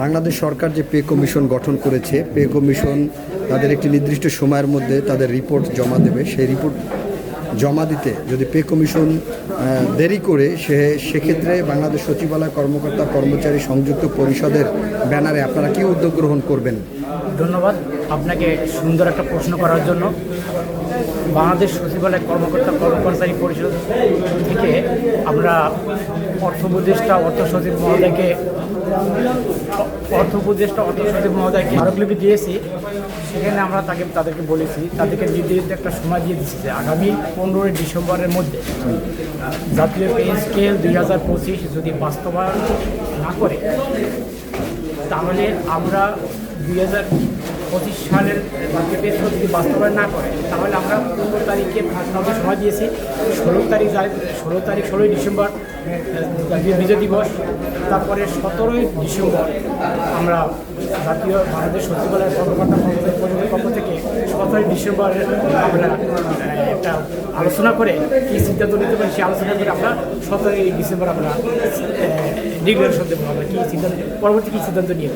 বাংলাদেশ সরকার যে pay commission গঠন করেছে, পে কমিশন তাদের একটি নির্দিষ্ট সময়ের মধ্যে তাদের রিপোর্ট জমা দেবে। সেই রিপোর্ট জমা দিতে যদি পে কমিশন দেরি করে, সে, সেক্ষেত্রে বাংলাদেশ সচিবালয় কর্মকর্তা কর্মচারী সংযুক্ত পরিষদের ব্যানারে আপনারা কি উদ্যোগ গ্রহণ করবেন? ধন্যবাদ আপনাকে সুন্দর একটা প্রশ্ন করার জন্য। বাংলাদেশ সচিবালয় কর্মকর্তা কর্মচারী পরিষদ আমরা অর্থ উপদেষ্টা অর্থ সচিব মহোদয়কে অর্থ উপদেষ্টা অর্থ সচিব মহোদয়কে স্মারকলিপি দিয়েছি। সেখানে আমরা তাকে, তাদেরকে বলেছি, তাদেরকে নির্ধারিত একটা সময় দিয়ে দিচ্ছি যে আগামী পনেরোই ডিসেম্বরের মধ্যে জাতীয় পে স্কেল দুই হাজার পঁচিশ যদি বাস্তবায়ন না করে, তাহলে আমরা দুই হাজার পঁচিশ সালের পে যদি বাস্তবায়ন না করে, তাহলে আমরা পনেরো তারিখে ফাঁসনামা সময় দিয়েছি। ষোলো তারিখ ষোলো তারিখ, ষোলোই ডিসেম্বর বিজয় দিবস, তারপরে সতেরোই ডিসেম্বর আমরা জাতীয় বাংলাদেশ সচিবালয়ের কর্মকর্তা কর্মচারী পক্ষ থেকে সতেরোই ডিসেম্বর আমরা একটা আলোচনা করে কী সিদ্ধান্ত নিতে পারি, সেই আলোচনা করে আমরা সতেরোই ডিসেম্বর আমরা ডিক্লারেশন দেবো আমরা কী সিদ্ধান্ত পরবর্তী কী সিদ্ধান্ত নিয়ে